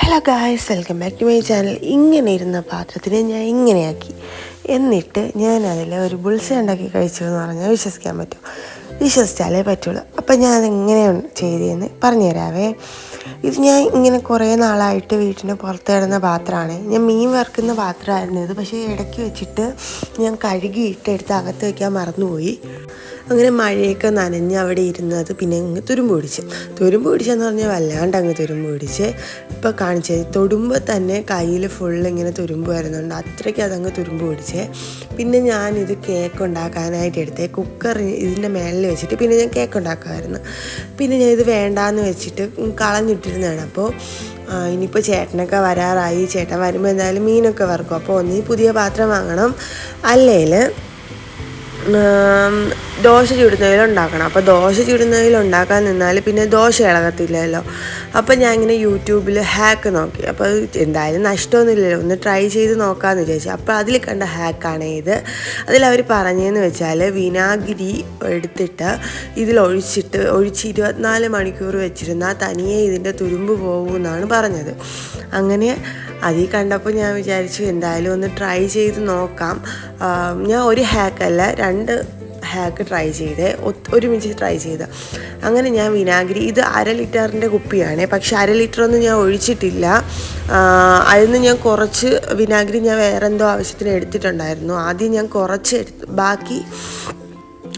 Hello guys welcome back to my channel ഇങ്ങനെ ഇരുന്ന പാത്രത്തിനെ ഞാൻ ഇങ്ങനെയാക്കി. എന്നിട്ട് ഞാൻ അതിൽ ഒരു ബുൾസ ഉണ്ടാക്കി കഴിച്ചു എന്ന് പറഞ്ഞാൽ വിശ്വസിക്കാൻ പറ്റും. വിശ്വസിച്ചാലേ പറ്റുള്ളൂ. അപ്പം ഞാൻ അതെങ്ങനെയാണ് ചെയ്തതെന്ന് പറഞ്ഞുതരാവേ. ഇത് ഞാൻ ഇങ്ങനെ കുറേ നാളായിട്ട് വീട്ടിന് പുറത്ത് കിടന്ന പാത്രമാണ്. ഞാൻ മീൻ വറുക്കുന്ന പാത്രമായിരുന്നു ഇത്. പക്ഷേ ഇടയ്ക്ക് വെച്ചിട്ട് ഞാൻ കഴുകിയിട്ട് എടുത്ത് അകത്ത് വയ്ക്കാൻ മറന്നുപോയി. അങ്ങനെ മഴയൊക്കെ നനഞ്ഞ് അവിടെ ഇരുന്നത് പിന്നെ അങ്ങ് തുരുമ്പ് പിടിച്ച്. തുരുമ്പ് പിടിച്ചെന്ന് പറഞ്ഞാൽ വല്ലാണ്ട് അങ്ങ് തുരുമ്പ് പിടിച്ച് ഇപ്പോൾ കാണിച്ചത് തൊടുമ്പോൾ തന്നെ കയ്യിൽ ഫുൾ ഇങ്ങനെ തുരുമ്പ് വരുന്നുണ്ട്. അത്രയ്ക്ക് അതങ്ങ് തുരുമ്പ് പിടിച്ച്. പിന്നെ ഞാനിത് കേക്ക് ഉണ്ടാക്കാനായിട്ട് എടുത്തേ. കുക്കർ ഇതിന്റെ മേളിൽ വെച്ചിട്ട് പിന്നെ ഞാൻ കേക്ക് ഉണ്ടാക്കുമായിരുന്നു പിന്നെ ഞാൻ ഇത് വേണ്ടാന്ന് വെച്ചിട്ട് കളഞ്ഞിട്ടിരുന്നതാണ്. അപ്പോൾ ഇനിയിപ്പോൾ ചേട്ടനൊക്കെ വരാറായി. ചേട്ടൻ വരുമ്പോൾ എന്തായാലും മീനൊക്കെ വറുക്കും. അപ്പോൾ ഒന്നീ പുതിയ പാത്രം വാങ്ങണം. അല്ലെങ്കിൽ ഉം, ദോശ ചുടുന്നതിൽ ഉണ്ടാക്കണം. അപ്പോൾ ദോശ ചുടുന്നതിൽ ഉണ്ടാക്കാൻ നിന്നാൽ പിന്നെ ദോശ ഇളകത്തില്ലല്ലോ. അപ്പോൾ ഞാൻ ഇങ്ങനെ യൂട്യൂബിൽ ഹാക്ക് നോക്കി. അപ്പോൾ എന്തായാലും നഷ്ടമൊന്നുമില്ലല്ലോ. ഒന്ന് ട്രൈ ചെയ്ത് നോക്കാമെന്ന് വിചാരിച്ചു. അപ്പോൾ അതിൽ കണ്ട ഹാക്കാണ് ഇത്. അതിലവർ പറഞ്ഞതെന്ന് വെച്ചാൽ വിനാഗിരി എടുത്തിട്ട് ഇതിലൊഴിച്ചിട്ട് ഒഴിച്ച് ഇരുപത്തിനാല് മണിക്കൂർ വെച്ചിരുന്നാൽ തനിയെ ഇതിന്റെ തുരുമ്പ് പോകുമെന്നാണ് പറഞ്ഞത്. അങ്ങനെ അതിൽ കണ്ടപ്പോൾ ഞാൻ വിചാരിച്ചു എന്തായാലും ഒന്ന് ട്രൈ ചെയ്ത് നോക്കാം. ഞാൻ ഒരു ഹാക്കല്ല രണ്ട് ഹാക്ക് ട്രൈ ചെയ്ത് ഒരുമിച്ച് ട്രൈ ചെയ്ത്. അങ്ങനെ ഞാൻ വിനാഗിരി ഇത് അര ലിറ്ററിന്റെ കുപ്പിയാണ് പക്ഷെ അര ലിറ്ററൊന്നും ഞാൻ ഒഴിച്ചിട്ടില്ല. അതിൽ ഞാൻ കുറച്ച് വിനാഗിരി ഞാൻ വേറെ എന്തോ ആവശ്യത്തിന് എടുത്തിട്ടുണ്ടായിരുന്നു. ആദ്യം ഞാൻ കുറച്ച് എടുത്ത് ബാക്കി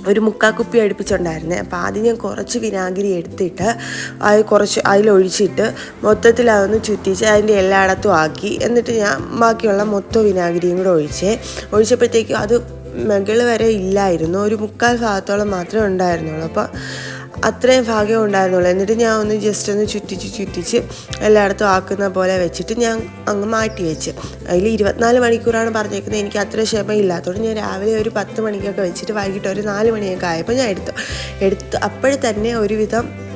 ഒരു മുക്കാൽ കുപ്പി അടുപ്പിച്ചുണ്ടായിരുന്നേ. അപ്പോൾ ആദ്യം ഞാൻ കുറച്ച് വിനാഗിരി എടുത്തിട്ട് അത് കുറച്ച് അതിലൊഴിച്ചിട്ട് മൊത്തത്തിൽ അതൊന്ന് ചുറ്റിച്ച് അതിന്റെ എല്ലായിടത്തും ആക്കി. എന്നിട്ട് ഞാൻ ബാക്കിയുള്ള മൊത്തം വിനാഗിരിയും കൂടെ ഒഴിച്ചേ. ഒഴിച്ചപ്പോഴത്തേക്കും അത് മുകൾ വരെ ഇല്ലായിരുന്നു. ഒരു മുക്കാൽ ഭാഗത്തോളം മാത്രമേ ഉണ്ടായിരുന്നുള്ളൂ. അപ്പോൾ അത്രയും ഭാഗ്യം ഉണ്ടായിരുന്നുള്ളൂ. എന്നിട്ട് ഞാൻ ഒന്ന് ജസ്റ്റ് ഒന്ന് ചുറ്റിച്ച് ചുറ്റിച്ച് എല്ലായിടത്തും ആക്കുന്ന പോലെ വെച്ചിട്ട് ഞാൻ അങ്ങ് മാറ്റി വെച്ച്. അതിൽ ഇരുപത്തിനാല് മണിക്കൂറാണ് പറഞ്ഞേക്കുന്നത്. എനിക്ക് അത്ര ക്ഷമയില്ലാത്തതുകൊണ്ട് ഞാൻ രാവിലെ ഒരു പത്ത് മണിക്കൊക്കെ വെച്ചിട്ട് വൈകിട്ട് ഒരു നാല് മണിയൊക്കെ ആയപ്പോൾ ഞാൻ എടുത്തു. എടുത്ത് അപ്പോഴേ തന്നെ ഒരുവിധം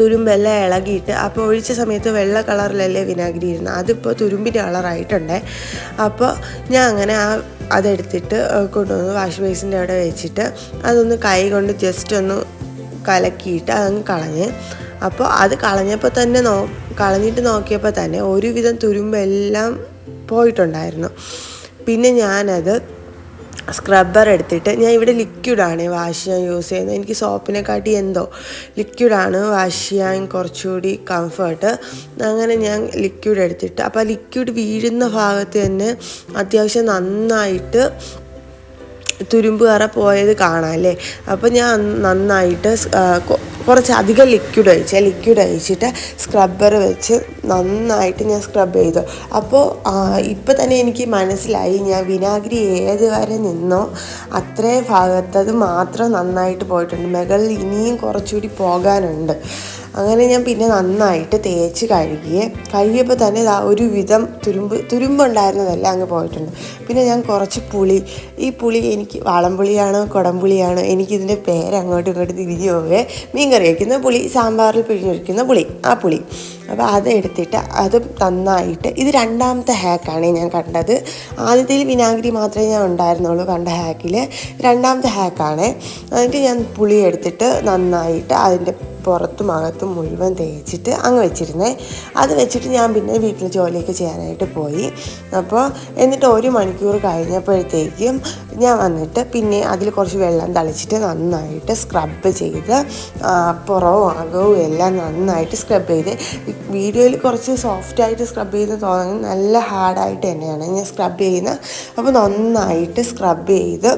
തുരുമ്പെല്ലാം ഇളകിയിട്ട് അപ്പോൾ ഒഴിച്ച സമയത്ത് വെള്ള കളറിലല്ലേ വിനാഗിരി ഇരുന്നത് അതിപ്പോൾ തുരുമ്പിന്റെ കളറായിട്ടുണ്ടേ. അപ്പോൾ ഞാൻ അങ്ങനെ ആ അതെടുത്തിട്ട് കൊണ്ടുവന്ന് വാഷിംഗ് ബേസിന്റെ അവിടെ വെച്ചിട്ട് അതൊന്ന് കൈ കൊണ്ട് ജസ്റ്റ് ഒന്ന് കലക്കിയിട്ട് അതങ്ങ് കളഞ്ഞ്. അപ്പോൾ അത് കളഞ്ഞപ്പോൾ തന്നെ നോ കളഞ്ഞിട്ട് നോക്കിയപ്പോൾ തന്നെ ഒരുവിധം തുരുമ്പെല്ലാം പോയിട്ടുണ്ടായിരുന്നു. പിന്നെ ഞാനത് സ്ക്രബ്ബർ എടുത്തിട്ട് ഞാൻ ഇവിടെ ലിക്വിഡാണ് വാഷ് ചെയ്യാൻ യൂസ് ചെയ്യുന്നത്. എനിക്ക് സോപ്പിനെക്കാട്ടി എന്തോ ലിക്വിഡാണ് വാഷ് ചെയ്യാൻ കുറച്ചുകൂടി കംഫർട്ട് അങ്ങനെ ഞാൻ ലിക്വിഡ് എടുത്തിട്ട് അപ്പോൾ ലിക്വിഡ് വീഴുന്ന ഭാഗത്ത് തന്നെ അത്യാവശ്യം നന്നായിട്ട് തുരുമ്പ് കറ പോയത് കാണാം അല്ലേ? അപ്പോൾ ഞാൻ നന്നായിട്ട് ആ, കുറച്ച് അധികം ലിക്വിഡ് ഒഴിച്ച് ലിക്വിഡ് ഒഴിച്ചിട്ട് സ്ക്രബ്ബർ വെച്ച് നന്നായിട്ട് ഞാൻ സ്ക്രബ് ചെയ്തു. അപ്പോൾ ഇപ്പോൾ തന്നെ എനിക്ക് മനസ്സിലായി ഞാൻ വിനാഗിരി ഏത് വരെ നിന്നോ അത്രയും ഭാഗത്തത് മാത്രം നന്നായിട്ട് പോയിട്ടുണ്ട്. മുകളിൽ ഇനിയും കുറച്ചുകൂടി പോകാനുണ്ട്. അങ്ങനെ ഞാൻ പിന്നെ നന്നായിട്ട് തേച്ച് കഴുകിയേ. കഴുകിയപ്പോൾ തന്നെ ഒരു വിധം തുരുമ്പ് തുരുമ്പുണ്ടായിരുന്നതല്ല അങ്ങ് പോയിട്ടുണ്ട്. പിന്നെ ഞാൻ കുറച്ച് പുളി ഈ പുളി എനിക്ക് വളംപുളിയാണോ കുടംപുളിയാണോ എനിക്കിതിന്റെ പേര് അങ്ങോട്ടും ഇങ്ങോട്ടും തിരിഞ്ഞു പോവേ. മീൻ കറി വയ്ക്കുന്ന പുളി സാമ്പാറിൽ പിഴിഞ്ഞൊഴിക്കുന്ന പുളി ആ പുളി. അപ്പോൾ അത് എടുത്തിട്ട് അത് നന്നായിട്ട് ഇത് രണ്ടാമത്തെ ഹാക്കാണ് ഞാൻ കണ്ടത്. ആദ്യത്തിൽ വിനാഗിരി മാത്രമേ ഞാൻ ഉണ്ടായിരുന്നുള്ളൂ കണ്ട ഹാക്കിൽ രണ്ടാമത്തെ ഹാക്കാണ്. എന്നിട്ട് ഞാൻ പുളി എടുത്തിട്ട് നന്നായിട്ട് അതിന്റെ പുറത്തും അകത്തും മുഴുവൻ തേച്ചിട്ട് അങ്ങ് വെച്ചിരുന്നേ. അത് വെച്ചിട്ട് ഞാൻ പിന്നെ വീട്ടിൽ ജോലിയൊക്കെ ചെയ്യാനായിട്ട് പോയി. അപ്പോൾ എന്നിട്ട് ഒരു മണിക്കൂർ കഴിഞ്ഞപ്പോഴത്തേക്കും ഞാൻ വന്നിട്ട് പിന്നെ അതിൽ കുറച്ച് വെള്ളം തളിച്ചിട്ട് നന്നായിട്ട് സ്ക്രബ് ചെയ്ത് പുറവും അകവും എല്ലാം നന്നായിട്ട് സ്ക്രബ് ചെയ്ത്. വീഡിയോയിൽ കുറച്ച് സോഫ്റ്റായിട്ട് സ്ക്രബ് ചെയ്ത് തോന്നുന്നു നല്ല ഹാർഡായിട്ട് തന്നെയാണ് ഞാൻ സ്ക്രബ് ചെയ്യുന്നത്. അപ്പോൾ നന്നായിട്ട് സ്ക്രബ് ചെയ്ത്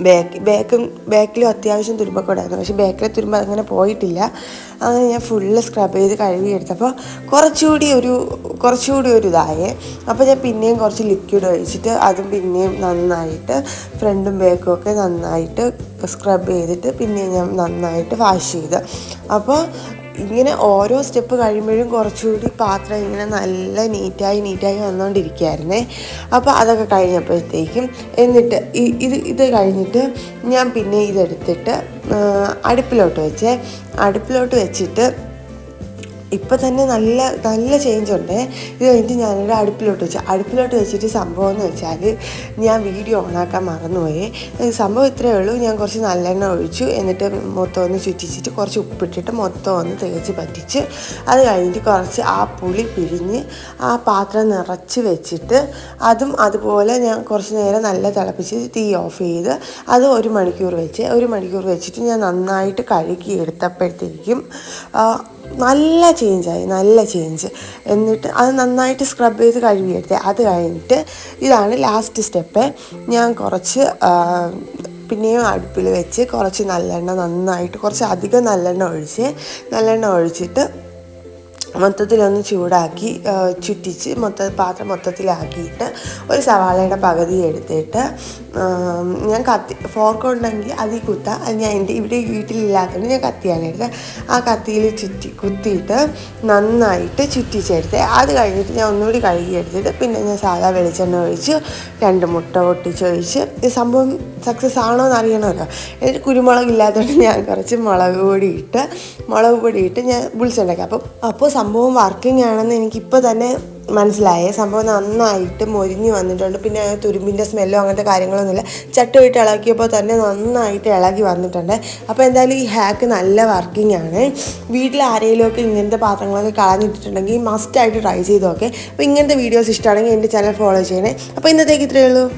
ബാക്ക് ബാക്കും ബാക്കിലും അത്യാവശ്യം തുരുമ്പൊക്കെ ഉണ്ടായിരുന്നു പക്ഷേ ബാക്കിലെ തുരുമ്പ് അങ്ങനെ പോയിട്ടില്ല. അങ്ങനെ ഞാൻ ഫുള്ള് സ്ക്രബ് ചെയ്ത് കഴുകിയെടുത്തപ്പോൾ കുറച്ചുകൂടി ഒരു കുറച്ചുകൂടി ഒരു ഇതായി. അപ്പോൾ ഞാൻ പിന്നെയും കുറച്ച് ലിക്വിഡ് ഒഴിച്ചിട്ട് അതും പിന്നെയും നന്നായിട്ട് ഫ്രണ്ടും ബാക്കും ഒക്കെ നന്നായിട്ട് സ്ക്രബ് ചെയ്തിട്ട് പിന്നെയും ഞാൻ നന്നായിട്ട് വാഷ് ചെയ്ത്. അപ്പോൾ ഇങ്ങനെ ഓരോ സ്റ്റെപ്പ് കഴിയുമ്പോഴും കുറച്ചുകൂടി പാത്രം ഇങ്ങനെ നല്ല നീറ്റായി നീറ്റായി വന്നുകൊണ്ടിരിക്കുകയായിരുന്നേ അപ്പോൾ അതൊക്കെ കഴിഞ്ഞപ്പോഴത്തേക്കും എന്നിട്ട് ഇത് ഇത് കഴിഞ്ഞിട്ട് ഞാൻ പിന്നെ ഇതെടുത്തിട്ട് അടുപ്പിലോട്ട് വെച്ചേ. അടുപ്പിലോട്ട് വെച്ചിട്ട് ഇപ്പം തന്നെ നല്ല നല്ല ചേഞ്ച് ഉണ്ട്. ഇത് കഴിഞ്ഞിട്ട് ഞാനൊരു അടുപ്പിലോട്ട് വെച്ചു അടുപ്പിലോട്ട് വെച്ചിട്ട് സംഭവം എന്ന് വെച്ചാൽ ഞാൻ വീഡിയോ ഓണാക്കാൻ മറന്നുപോയി. സംഭവം ഇത്രയേ ഉള്ളൂ. ഞാൻ കുറച്ച് നല്ലെണ്ണ ഒഴിച്ചു. എന്നിട്ട് മൊത്തം ഒന്ന് ചുറ്റിച്ചിട്ട് കുറച്ച് ഉപ്പിട്ടിട്ട് മൊത്തം ഒന്ന് തേച്ച് പറ്റിച്ച് അത് കഴിഞ്ഞിട്ട് കുറച്ച് ആ പുളി പിഴിഞ്ഞ് ആ പാത്രം നിറച്ച് വെച്ചിട്ട് അതും അതുപോലെ ഞാൻ കുറച്ച് നേരം നല്ല തിളപ്പിച്ച് തീ ഓഫ് ചെയ്ത് അത് ഒരു മണിക്കൂർ വെച്ച് ഒരു മണിക്കൂർ വെച്ചിട്ട് ഞാൻ നന്നായിട്ട് കഴുകി എടുത്തപ്പോഴത്തേക്കും നല്ല ചേഞ്ചായി നല്ല ചേഞ്ച് എന്നിട്ട് അത് നന്നായിട്ട് സ്ക്രബ് ചെയ്ത് കഴുകിയെടുത്തേ. അത് കഴിഞ്ഞിട്ട് ഇതാണ് ലാസ്റ്റ് സ്റ്റെപ്പ് ഞാൻ കുറച്ച് പിന്നെയും അടുപ്പിൽ വെച്ച് കുറച്ച് നല്ലെണ്ണ നന്നായിട്ട് കുറച്ച് അധികം നല്ലെണ്ണ ഒഴിച്ച് നല്ലെണ്ണ ഒഴിച്ചിട്ട് മൊത്തത്തിലൊന്ന് ചൂടാക്കി ചുറ്റിച്ച് മൊത്ത പാത്രം മൊത്തത്തിലാക്കിയിട്ട് ഒരു സവാളയുടെ പകുതി എടുത്തിട്ട് ഞാൻ കത്തി ഫോർക്ക് ഉണ്ടെങ്കിൽ അതിൽ കുത്താം. അത് ഞാൻ എന്റെ ഇവിടെ വീട്ടിലില്ലാത്തതുകൊണ്ട് ഞാൻ കത്തിയാണ് ആ കത്തിയിൽ ചുറ്റി കുത്തിയിട്ട് നന്നായിട്ട് ചുറ്റിച്ചെടുത്ത്. അത് കഴിഞ്ഞിട്ട് ഞാൻ ഒന്നുകൂടി കഴുകി എടുത്തിട്ട് പിന്നെ ഞാൻ സാധാ വെളിച്ചെണ്ണ ഒഴിച്ച് രണ്ട് മുട്ട പൊട്ടിച്ചൊഴിച്ച് ഈ സംഭവം സക്സസ് ആണോ എന്ന് അറിയണമല്ലോ. എന്നിട്ട് കുരുമുളക് ഇല്ലാത്തതുകൊണ്ട് ഞാൻ കുറച്ച് മുളക് പൊടി ഇട്ട് മുളക് പൊടി ഇട്ട് ഞാൻ ഉണ്ടാക്കി അപ്പം അപ്പോൾ സംഭവം വർക്കിംഗ് ആണെന്ന് എനിക്കിപ്പോൾ തന്നെ മനസ്സിലായേ? സംഭവം നന്നായിട്ട് മൊരിഞ്ഞ് വന്നിട്ടുണ്ട്. പിന്നെ തുരുമ്പിന്റെ സ്മെല്ലോ അങ്ങനത്തെ കാര്യങ്ങളൊന്നുമില്ല. ചട്ടുമായിട്ട് ഇളക്കിയപ്പോൾ തന്നെ നന്നായിട്ട് ഇളകി വന്നിട്ടുണ്ട്. അപ്പോൾ എന്തായാലും ഈ ഹാക്ക് നല്ല വർക്കിംഗ് ആണ്. വീട്ടിൽ ആരെങ്കിലുമൊക്കെ ഇങ്ങനത്തെ പാത്രങ്ങളൊക്കെ കളഞ്ഞിട്ടിട്ടുണ്ടെങ്കിൽ മസ്റ്റായിട്ട് ട്രൈ ചെയ്ത് നോക്കേ. അപ്പോൾ ഇങ്ങനത്തെ വീഡിയോസ് ഇഷ്ടമാണെങ്കിൽ എന്റെ ചാനൽ ഫോളോ ചെയ്യണേ. അപ്പോൾ ഇന്നത്തേക്ക് ഇത്രയേ ഉള്ളൂ.